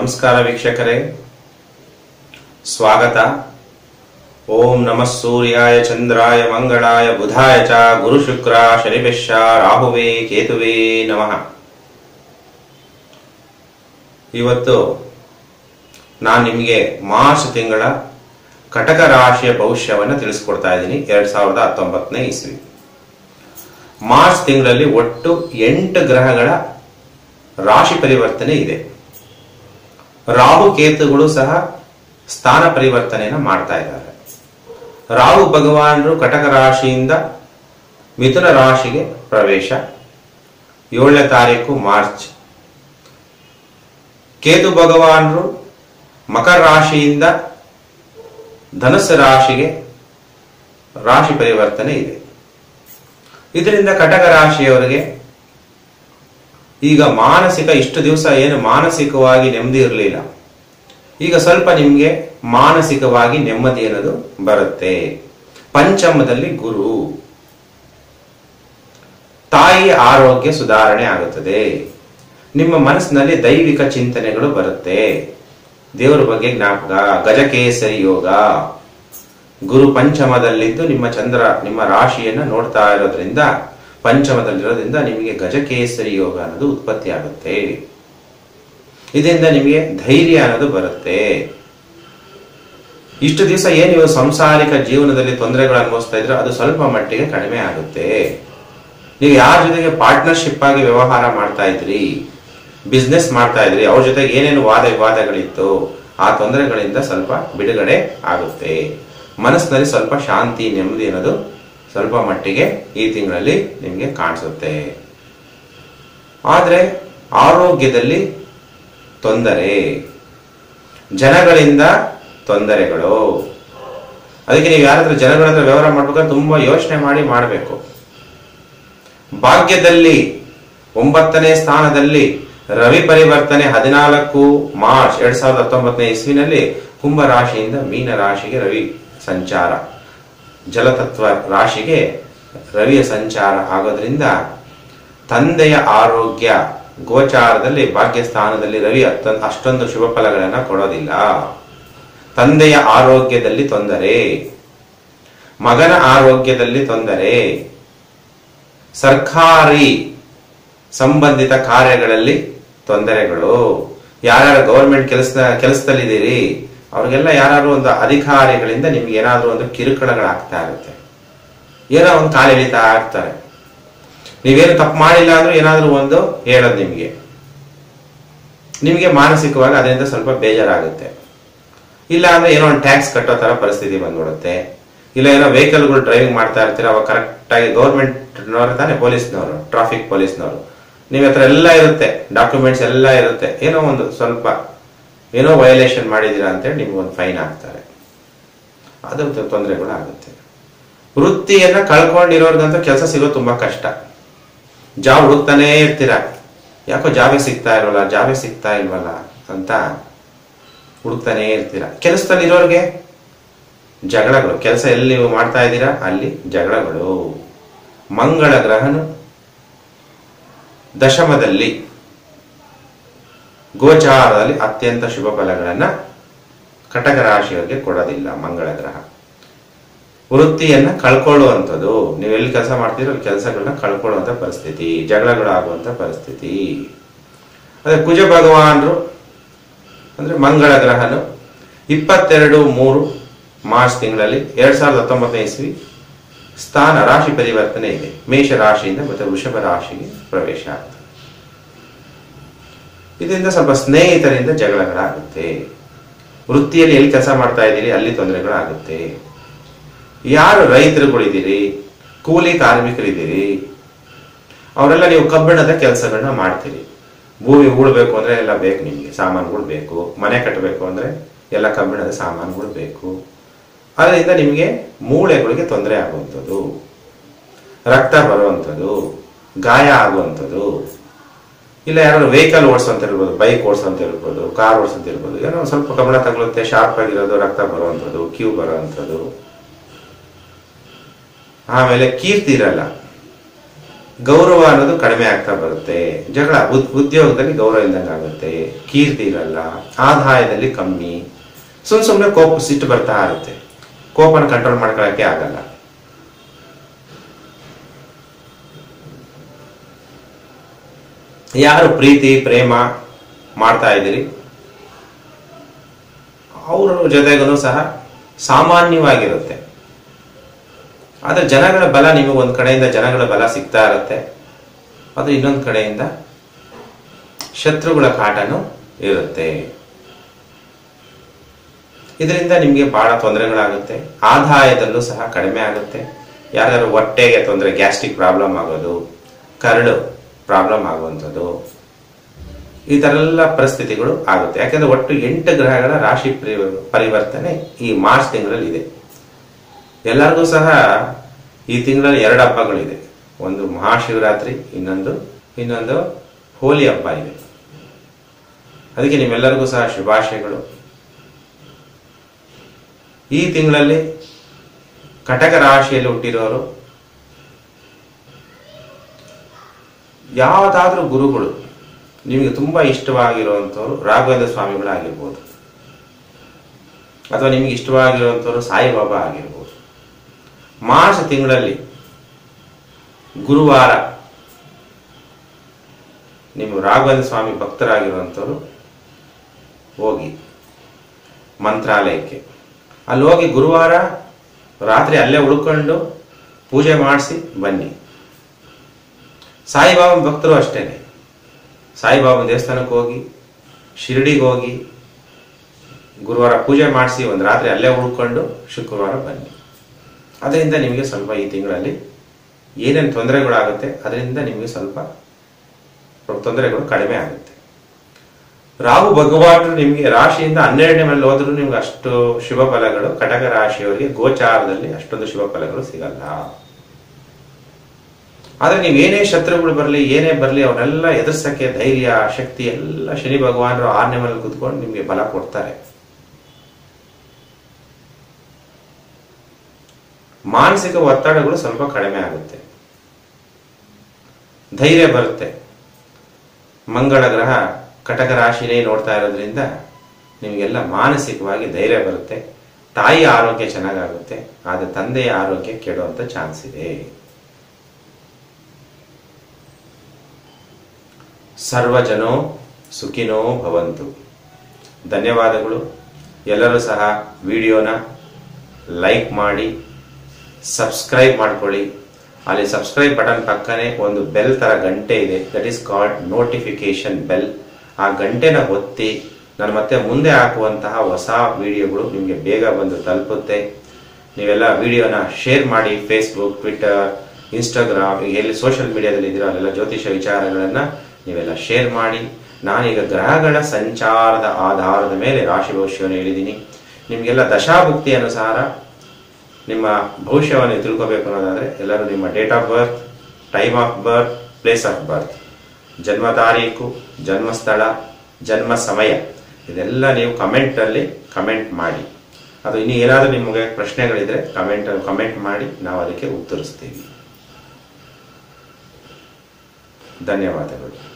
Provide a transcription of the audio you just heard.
ನಮಸ್ಕಾರ ವೀಕ್ಷಕರೇ. ಸ್ವಾಗತ. ಓಂ ನಮಃ ಸೂರ್ಯಾಯ ಚಂದ್ರಾಯ ಮಂಗಳಾಯ ಬುಧಾಯ ಚ ಗುರು ಶುಕ್ರ ಶನಿಭ್ಯಶ್ಚ ರಾಹುವೇ ಕೇತುವೇ ನಮಃ. ಇವತ್ತು ನಾನು ನಿಮಗೆ ಮಾರ್ಚ್ ತಿಂಗಳ ಕಟಕ ರಾಶಿಯ ಭವಿಷ್ಯವನ್ನು ತಿಳಿಸ್ಕೊಡ್ತಾ ಇದ್ದೀನಿ ಎರಡ್ ಸಾವಿರದ ಹತ್ತೊಂಬತ್ತನೇ ಇಸ್ವಿ. ಮಾರ್ಚ್ ತಿಂಗಳಲ್ಲಿ ಒಟ್ಟು ಎಂಟು ಗ್ರಹಗಳ ರಾಶಿ ಪರಿವರ್ತನೆ ಇದೆ. ರಾಹು ಕೇತುಗಳು ಸಹ ಸ್ಥಾನ ಪರಿವರ್ತನೆಯನ್ನು ಮಾಡ್ತಾ ಇದ್ದಾರೆ. ರಾಹು ಭಗವಾನರು ಕಟಕ ರಾಶಿಯಿಂದ ಮಿಥುನ ರಾಶಿಗೆ ಪ್ರವೇಶ. ಏಳನೇ ತಾರೀಕು ಮಾರ್ಚ್. ಕೇತು ಭಗವಾನರು ಮಕರ ರಾಶಿಯಿಂದ ಧನುಸ್ಸು ರಾಶಿಗೆ ರಾಶಿ ಪರಿವರ್ತನೆ ಇದೆ. ಇದರಿಂದ ಕಟಕ ರಾಶಿಯವರಿಗೆ ಈಗ ಮಾನಸಿಕ, ಇಷ್ಟು ದಿವಸ ಏನು ಮಾನಸಿಕವಾಗಿ ನೆಮ್ಮದಿ ಇರಲಿಲ್ಲ. ಈಗ ಸ್ವಲ್ಪ ನಿಮಗೆ ಮಾನಸಿಕವಾಗಿ ನೆಮ್ಮದಿ ಅನ್ನೋದು ಬರುತ್ತೆ. ಪಂಚಮದಲ್ಲಿ ಗುರು. ತಾಯಿ ಆರೋಗ್ಯ ಸುಧಾರಣೆ ಆಗುತ್ತದೆ. ನಿಮ್ಮ ಮನಸ್ಸಿನಲ್ಲಿ ದೈವಿಕ ಚಿಂತನೆಗಳು ಬರುತ್ತೆ. ದೇವರ ಬಗ್ಗೆ ಜ್ಞಾಪಕ, ಗಜಕೇಸರಿ ಯೋಗ. ಗುರು ಪಂಚಮದಲ್ಲಿದ್ದು ನಿಮ್ಮ ಚಂದ್ರ, ನಿಮ್ಮ ರಾಶಿಯನ್ನು ನೋಡ್ತಾ ಇರೋದ್ರಿಂದ ಪಂಚಮದಲ್ಲಿರೋದ್ರಿಂದ ನಿಮಗೆ ಗಜಕೇಸರಿ ಯೋಗ ಅನ್ನೋದು ಉತ್ಪತ್ತಿ ಆಗುತ್ತೆ. ಇದರಿಂದ ನಿಮಗೆ ಧೈರ್ಯ ಅನ್ನೋದು ಬರುತ್ತೆ. ಇಷ್ಟು ದಿವಸ ಏನು ನೀವು ಸಂಸಾರಿಕ ಜೀವನದಲ್ಲಿ ತೊಂದರೆಗಳು ಅನುಭವಿಸ್ತಾ ಇದ್ರೆ ಅದು ಸ್ವಲ್ಪ ಮಟ್ಟಿಗೆ ಕಡಿಮೆ ಆಗುತ್ತೆ. ನೀವು ಯಾರ ಜೊತೆಗೆ ಪಾರ್ಟ್ನರ್ಶಿಪ್ ಆಗಿ ವ್ಯವಹಾರ ಮಾಡ್ತಾ ಇದ್ರಿ ಬಿಸ್ನೆಸ್ ಮಾಡ್ತಾ ಇದ್ರಿ, ಅವ್ರ ಜೊತೆಗೆ ಏನೇನು ವಾದ ವಿವಾದಗಳಿತ್ತು, ಆ ತೊಂದರೆಗಳಿಂದ ಸ್ವಲ್ಪ ಬಿಡುಗಡೆ ಆಗುತ್ತೆ. ಮನಸ್ಸಿನಲ್ಲಿ ಸ್ವಲ್ಪ ಶಾಂತಿ, ನೆಮ್ಮದಿ ಅನ್ನೋದು ಸ್ವಲ್ಪ ಮಟ್ಟಿಗೆ ಈ ತಿಂಗಳಲ್ಲಿ ನಿಮಗೆ ಕಾಣಿಸುತ್ತೆ. ಆದರೆ ಆರೋಗ್ಯದಲ್ಲಿ ತೊಂದರೆ. ಜನಗಳಿಂದ ತೊಂದರೆಗಳು. ಅದಕ್ಕೆ ನೀವು ಯಾರಾದರೂ ಜನಗಳ ಹತ್ರ ವ್ಯವಹಾರ ಮಾಡ್ಬೇಕಾದ್ರೆ ತುಂಬಾ ಯೋಚನೆ ಮಾಡಿ ಮಾಡಬೇಕು. ಭಾಗ್ಯದಲ್ಲಿ ಒಂಬತ್ತನೇ ಸ್ಥಾನದಲ್ಲಿ ರವಿ ಪರಿವರ್ತನೆ ಹದಿನಾಲ್ಕು ಮಾರ್ಚ್ ಎರಡ್ ಸಾವಿರದ ಹತ್ತೊಂಬತ್ತನೇ ಇಸ್ವಿನಲ್ಲಿ ಕುಂಭ ರಾಶಿಯಿಂದ ಮೀನ ರಾಶಿಗೆ ರವಿ ಸಂಚಾರ. ಜಲತತ್ವ ರಾಶಿಗೆ ರವಿಯ ಸಂಚಾರ ಆಗೋದ್ರಿಂದ ತಂದೆಯ ಆರೋಗ್ಯ ಗೋಚಾರದಲ್ಲಿ ಭಾಗ್ಯ ಸ್ಥಾನದಲ್ಲಿ ರವಿ ಅಷ್ಟೊಂದು ಶುಭ ಫಲಗಳನ್ನು ಕೊಡೋದಿಲ್ಲ. ತಂದೆಯ ಆರೋಗ್ಯದಲ್ಲಿ ತೊಂದರೆ. ಮಗನ ಆರೋಗ್ಯದಲ್ಲಿ ತೊಂದರೆ. ಸರ್ಕಾರಿ ಸಂಬಂಧಿತ ಕಾರ್ಯಗಳಲ್ಲಿ ತೊಂದರೆಗಳು. ಯಾರ್ಯಾರು ಗೌರ್ಮೆಂಟ್ ಕೆಲಸ, ಕೆಲಸದಲ್ಲಿದ್ದೀರಿ? ಅವ್ರಿಗೆಲ್ಲ ಯಾರು ಒಂದು ಅಧಿಕಾರಿಗಳಿಂದ ನಿಮ್ಗೆ ಏನಾದರೂ ಒಂದು ಕಿರುಕುಳಗಳಾಗ್ತಾ ಇರುತ್ತೆ. ಏನೋ ಒಂದು ಕಾಲು ಎಳಿತಾ ಇರ್ತಾರೆ. ನೀವೇನು ತಪ್ಪು ಮಾಡಿಲ್ಲ ಅಂದ್ರೂ ಏನಾದರೂ ಒಂದು ಹೇಳೋದು ನಿಮಗೆ. ನಿಮಗೆ ಮಾನಸಿಕವಾಗಿ ಅದರಿಂದ ಸ್ವಲ್ಪ ಬೇಜಾರಾಗುತ್ತೆ. ಇಲ್ಲ ಅಂದ್ರೆ ಏನೋ ಒಂದು ಟ್ಯಾಕ್ಸ್ ಕಟ್ಟೋ ತರ ಪರಿಸ್ಥಿತಿ ಬಂದ್ಬಿಡುತ್ತೆ. ಇಲ್ಲ ಏನೋ ವೆಹಿಕಲ್ಗಳು ಡ್ರೈವಿಂಗ್ ಮಾಡ್ತಾ ಇರ್ತೀರ, ಅವಾಗ ಕರೆಕ್ಟ್ ಆಗಿ ತಾನೆ ತಾನೇ ಪೊಲೀಸ್ನವರು, ಟ್ರಾಫಿಕ್ ಪೊಲೀಸ್ನವರು. ನಿಮ್ಮ ಹತ್ರ ಎಲ್ಲ ಇರುತ್ತೆ, ಡಾಕ್ಯುಮೆಂಟ್ಸ್ ಎಲ್ಲ ಇರುತ್ತೆ. ಏನೋ ಒಂದು ಸ್ವಲ್ಪ ಏನೋ ವಯೋಲೇಷನ್ ಮಾಡಿದ್ದೀರಾ ಅಂತೇಳಿ ನಿಮ್ಗೆ ಒಂದು ಫೈನ್ ಹಾಕ್ತಾರೆ ತೊಂದರೆ ಕೂಡ ಆಗುತ್ತೆ ವೃತ್ತಿಯನ್ನ ಕಳ್ಕೊಂಡಿರೋರ್ಗಂತೂ ಕೆಲಸ ಸಿಗೋದು ತುಂಬಾ ಕಷ್ಟ. ಜಾಬ್ ಹುಡುಕ್ತಾನೇ ಇರ್ತೀರ? ಯಾಕೋ ಜಾಬಿಗೆ ಸಿಗ್ತಾ ಇಲ್ವಲ್ಲ, ಜಾಬಿಗೆ ಸಿಗ್ತಾ ಇಲ್ವಲ್ಲ ಅಂತ ಹುಡುಕ್ತಾನೇ ಇರ್ತೀರ? ಕೆಲಸದಲ್ಲಿ ಇರೋರಿಗೆ ಜಗಳಗಳು, ಕೆಲಸ ಎಲ್ಲಿ ನೀವು ಮಾಡ್ತಾ ಇದ್ದೀರಾ? ಅಲ್ಲಿ ಜಗಳಗಳು. ಮಂಗಳ ಗ್ರಹನು ದಶಮದಲ್ಲಿ. ಗೋಚಾರದಲ್ಲಿ ಅತ್ಯಂತ ಶುಭ ಫಲಗಳನ್ನು ಕಟಕ ರಾಶಿಯವರಿಗೆ ಕೊಡೋದಿಲ್ಲ, ಮಂಗಳ ಗ್ರಹ. ವೃತ್ತಿಯನ್ನು ಕಳ್ಕೊಳ್ಳುವಂಥದ್ದು, ನೀವು ಎಲ್ಲಿ ಕೆಲಸ ಮಾಡ್ತೀರೋ ಅಲ್ಲಿ ಕೆಲಸಗಳನ್ನ ಕಳ್ಕೊಳ್ಳುವಂಥ ಪರಿಸ್ಥಿತಿ ಜಗಳಗಳಾಗುವಂಥ ಪರಿಸ್ಥಿತಿ. ಅದೇ ಕುಜ ಭಗವಾನರು ಅಂದ್ರೆ ಮಂಗಳ ಗ್ರಹನು ಇಪ್ಪತ್ತೆರಡು ಮೂರು ಮಾರ್ಚ್ ತಿಂಗಳಲ್ಲಿ ಎರಡ್ ಸಾವಿರದ ಹತ್ತೊಂಬತ್ತನೇ ಇಸ್ವಿ ಸ್ಥಾನ ರಾಶಿ ಪರಿವರ್ತನೆ ಇದೆ. ಮೇಷ ರಾಶಿಯಿಂದ ಮತ್ತು ವೃಷಭ ರಾಶಿಗೆ ಪ್ರವೇಶ ಆಗ್ತದೆ. ಇದರಿಂದ ಸ್ವಲ್ಪ ಸ್ನೇಹಿತರಿಂದ ಜಗಳಗಳಾಗುತ್ತೆ. ವೃತ್ತಿಯಲ್ಲಿ ಎಲ್ಲಿ ಕೆಲಸ ಮಾಡ್ತಾ ಇದ್ದೀರಿ, ಅಲ್ಲಿ ತೊಂದರೆಗಳಾಗುತ್ತೆ. ಯಾರು ರೈತರುಗಳಿದ್ದೀರಿ, ಕೂಲಿ ಕಾರ್ಮಿಕರಿದ್ದೀರಿ, ಅವರೆಲ್ಲ ನೀವು ಕಬ್ಬಿಣದ ಕೆಲಸಗಳನ್ನ ಮಾಡ್ತೀರಿ. ಭೂಮಿ ಉಳ್ಬೇಕು ಅಂದ್ರೆ ಎಲ್ಲ ಬೇಕು ನಿಮಗೆ ಸಾಮಾನುಗಳು ಬೇಕು ಮನೆ ಕಟ್ಟಬೇಕು ಅಂದ್ರೆ ಎಲ್ಲ ಕಬ್ಬಿಣದ ಸಾಮಾನುಗಳು ಬೇಕು ಅದರಿಂದ ನಿಮಗೆ ಮೂಳೆಗಳಿಗೆ ತೊಂದರೆ ಆಗುವಂಥದ್ದು. ರಕ್ತ ಬರುವಂಥದ್ದು. ಗಾಯ ಆಗುವಂಥದ್ದು. ಇಲ್ಲ ಯಾರು ವೆಹಿಕಲ್ ಓಡಿಸೋಂತ ಇರ್ಬೋದು ಬೈಕ್ ಓಡಿಸೋಂತ ಇರ್ಬೋದು ಕಾರ್ ಓಡಿಸೋಂತ ಇರ್ಬೋದು ಏನೋ ಸ್ವಲ್ಪ ಗಮನ ತಗೊಳುತ್ತೆ ಶಾರ್ಪ್ ಆಗಿರೋದು, ರಕ್ತ ಬರುವಂಥದ್ದು ಕ್ಯೂ ಬರುವಂಥದ್ದು ಆಮೇಲೆ ಕೀರ್ತಿ ಇರಲ್ಲ. ಗೌರವ ಅನ್ನೋದು ಕಡಿಮೆ ಆಗ್ತಾ ಬರುತ್ತೆ. ಜಗಳ ಉದ್ಯೋಗದಲ್ಲಿ ಗೌರವ ಇಲ್ದಂಗೆ ಆಗುತ್ತೆ. ಕೀರ್ತಿ ಇರಲ್ಲ, ಆದಾಯದಲ್ಲಿ ಕಮ್ಮಿ. ಸುಮ್ ಸುಮ್ಮನೆ ಕೋಪ, ಸಿಟ್ಟು ಬರ್ತಾ ಇರುತ್ತೆ. ಕೋಪನ ಕಂಟ್ರೋಲ್ ಮಾಡ್ಕೊಳ್ಳೋಕ್ಕೆ ಆಗಲ್ಲ. ಯಾರು ಪ್ರೀತಿ, ಪ್ರೇಮ ಮಾಡ್ತಾ ಇದ್ದೀರಿ? ಅವರ ಜೊತೆಗೂ ಸಹ ಸಾಮಾನ್ಯವಾಗಿರುತ್ತೆ. ಆದರೆ ಜನಗಳ ಬಲ ನಿಮಗೆ ಒಂದ್ ಕಡೆಯಿಂದ ಜನಗಳ ಬಲ ಸಿಗ್ತಾ ಇರುತ್ತೆ. ಅದು ಇನ್ನೊಂದು ಕಡೆಯಿಂದ ಶತ್ರುಗಳ ಕಾಟನು ಇರುತ್ತೆ. ಇದರಿಂದ ನಿಮಗೆ ಬಹಳ ತೊಂದರೆಗಳಾಗುತ್ತೆ. ಆದಾಯದಲ್ಲೂ ಸಹ ಕಡಿಮೆ ಆಗುತ್ತೆ. ಯಾರ್ಯಾರು ಹೊಟ್ಟೆಗೆ ತೊಂದರೆ, ಗ್ಯಾಸ್ಟ್ರಿಕ್ ಪ್ರಾಬ್ಲಮ್ ಆಗೋದು, ಕರಳು ಪ್ರಾಬ್ಲಮ್ ಆಗುವಂಥದ್ದು. ಈ ಥರ ಎಲ್ಲ ಪರಿಸ್ಥಿತಿಗಳು ಆಗುತ್ತೆ. ಯಾಕಂದ್ರೆ ಒಟ್ಟು ಎಂಟು ಗ್ರಹಗಳ ರಾಶಿ ಪರಿ- ಪರಿವರ್ತನೆ ಈ ಮಾರ್ಚ್ ತಿಂಗಳಲ್ಲಿ ಇದೆ. ಎಲ್ಲರಿಗೂ ಸಹ ಈ ತಿಂಗಳಲ್ಲಿ ಎರಡು ಹಬ್ಬಗಳಿದೆ. ಒಂದು ಮಹಾಶಿವರಾತ್ರಿ, ಇನ್ನೊಂದು ಇನ್ನೊಂದು ಹೋಲಿ ಹಬ್ಬ ಇದೆ. ಅದಕ್ಕೆ ನಿಮ್ಮೆಲ್ಲರಿಗೂ ಸಹ ಶುಭಾಶಯಗಳು. ಈ ತಿಂಗಳಲ್ಲಿ ಕಟಕ ರಾಶಿಯಲ್ಲಿ ಹುಟ್ಟಿರೋರು ಯಾವುದಾದ್ರೂ ಗುರುಗಳು ನಿಮಗೆ ತುಂಬ ಇಷ್ಟವಾಗಿರುವಂಥವ್ರು ರಾಘವೇಂದ್ರ ಸ್ವಾಮಿಗಳಾಗಿರ್ಬೋದು. ಅಥವಾ ನಿಮಗೆ ಇಷ್ಟವಾಗಿರುವಂಥವ್ರು ಸಾಯಿಬಾಬಾ ಆಗಿರ್ಬೋದು. ಮಾರ್ಚ್ ತಿಂಗಳಲ್ಲಿ ಗುರುವಾರ ನಿಮ್ಮ ರಾಘವೇಂದ್ರ ಸ್ವಾಮಿ ಭಕ್ತರಾಗಿರುವಂಥವ್ರು ಹೋಗಿ ಮಂತ್ರಾಲಯಕ್ಕೆ. ಅಲ್ಲಿ ಹೋಗಿ ಗುರುವಾರ ರಾತ್ರಿ ಅಲ್ಲೇ ಉಳ್ಕೊಂಡು ಪೂಜೆ ಮಾಡಿಸಿ ಬನ್ನಿ. ಸಾಯಿಬಾಬಾ ಭಕ್ತರು ಅಷ್ಟೇನೆ. ಸಾಯಿಬಾಬಾ ದೇವಸ್ಥಾನಕ್ಕೆ ಹೋಗಿ, ಶಿರಡಿಗೆ ಹೋಗಿ, ಗುರುವಾರ ಪೂಜೆ ಮಾಡಿಸಿ ಒಂದು ರಾತ್ರಿ ಅಲ್ಲೇ ಉಳ್ಕೊಂಡು ಶುಕ್ರವಾರ ಬನ್ನಿ. ಅದರಿಂದ ನಿಮಗೆ ಸ್ವಲ್ಪ ಈ ತಿಂಗಳಲ್ಲಿ ಏನೇನು ತೊಂದರೆಗಳಾಗುತ್ತೆ, ಅದರಿಂದ ನಿಮಗೆ ಸ್ವಲ್ಪ ತೊಂದರೆಗಳು ಕಡಿಮೆ ಆಗುತ್ತೆ. ರಾಹು ಭಗವಾನರು ನಿಮಗೆ ರಾಶಿಯಿಂದ ಹನ್ನೆರಡನೇ ಮೇಲೆ ಹೋದ್ರೂ ನಿಮ್ಗೆ ಅಷ್ಟು ಶುಭ ಫಲಗಳು, ಕಟಕ ರಾಶಿಯವರಿಗೆ ಗೋಚಾರದಲ್ಲಿ ಅಷ್ಟೊಂದು ಶುಭ ಫಲಗಳು ಸಿಗಲ್ಲ. ಆದ್ರೆ ಏನೇ ಶತ್ರುಗಳು ಬರಲಿ, ಏನೇ ಬರಲಿ ಅವನ್ನೆಲ್ಲ ಎದುರ್ಸಕ್ಕೆ ಧೈರ್ಯ, ಶಕ್ತಿ ಎಲ್ಲ ಶನಿ ಭಗವಾನರು ಆರನೇ ಮೇಲೆ ಕುತ್ಕೊಂಡು ನಿಮಗೆ ಬಲ ಕೊಡ್ತಾರೆ. ಮಾನಸಿಕ ಒತ್ತಡಗಳು ಸ್ವಲ್ಪ ಕಡಿಮೆ ಆಗುತ್ತೆ. ಧೈರ್ಯ ಬರುತ್ತೆ. ಮಂಗಳ ಗ್ರಹ ಕಟಕ ರಾಶಿನೇ ನೋಡ್ತಾ ಇರೋದ್ರಿಂದ ನಿಮಗೆಲ್ಲ ಮಾನಸಿಕವಾಗಿ ಧೈರ್ಯ ಬರುತ್ತೆ. ತಾಯಿ ಆರೋಗ್ಯ ಚೆನ್ನಾಗಾಗುತ್ತೆ, ಆದರೆ ತಂದೆಯ ಆರೋಗ್ಯ ಕೆಡುವಂಥ ಚಾನ್ಸ್ ಇದೆ. ಸರ್ವಜನೋ ಸುಖಿನೋ ಭವಂತು. ಧನ್ಯವಾದಗಳು. ಎಲ್ಲರೂ ಸಹ ವಿಡಿಯೋನ ಲೈಕ್ ಮಾಡಿ, ಸಬ್ಸ್ಕ್ರೈಬ್ ಮಾಡ್ಕೊಳ್ಳಿ. ಅಲ್ಲಿ ಸಬ್ಸ್ಕ್ರೈಬ್ ಬಟನ್ ಪಕ್ಕನೇ ಒಂದು ಬೆಲ್ ತರ ಗಂಟೆ ಇದೆ. That is called notification bell ಆ ಗಂಟೆನ ಒತ್ತಿ ನಾನು ಮತ್ತೆ ಮುಂದೆ ಹಾಕುವಂತಹ ಹೊಸ ವಿಡಿಯೋಗಳು ನಿಮಗೆ ಬೇಗ ಬಂದು ತಲುಪುತ್ತೆ. ನೀವೆಲ್ಲ ವಿಡಿಯೋನ ಶೇರ್ ಮಾಡಿ ಫೇಸ್ಬುಕ್ ಟ್ವಿಟರ್ ಇನ್ಸ್ಟಾಗ್ರಾಮ್ ಎಲ್ಲಿ ಸೋಷಿಯಲ್ ಮೀಡಿಯಾದಲ್ಲಿ ಇದ್ದೀರೋ ಅಲ್ಲೆಲ್ಲ ಜ್ಯೋತಿಷ ವಿಚಾರಗಳನ್ನ ನೀವೆಲ್ಲ ಶೇರ್ ಮಾಡಿ. ನಾನೀಗ ಗ್ರಹಗಳ ಸಂಚಾರದ ಆಧಾರದ ಮೇಲೆ ರಾಶಿ ಭವಿಷ್ಯವನ್ನು ಹೇಳಿದ್ದೀನಿ ನಿಮಗೆಲ್ಲ ದಶಾಭುಕ್ತಿ ಅನುಸಾರ ನಿಮ್ಮ ಭವಿಷ್ಯವನ್ನು ತಿಳ್ಕೋಬೇಕು ಅನ್ನೋದಾದರೆ ಎಲ್ಲರೂ ನಿಮ್ಮ date of birth time of birth place of birth ಜನ್ಮ ತಾರೀಕು ಜನ್ಮ ಸ್ಥಳ ಜನ್ಮ ಸಮಯ. ಇದೆಲ್ಲ ನೀವು ಕಮೆಂಟಲ್ಲಿ ಕಮೆಂಟ್ ಮಾಡಿ. ಅದು ಇನ್ನು ಏನಾದರೂ ನಿಮಗೆ ಪ್ರಶ್ನೆಗಳಿದ್ರೆ ಕಮೆಂಟ್ ಕಮೆಂಟ್ ಮಾಡಿ, ನಾವು ಅದಕ್ಕೆ ಉತ್ತರಿಸ್ತೀವಿ. ಧನ್ಯವಾದಗಳು.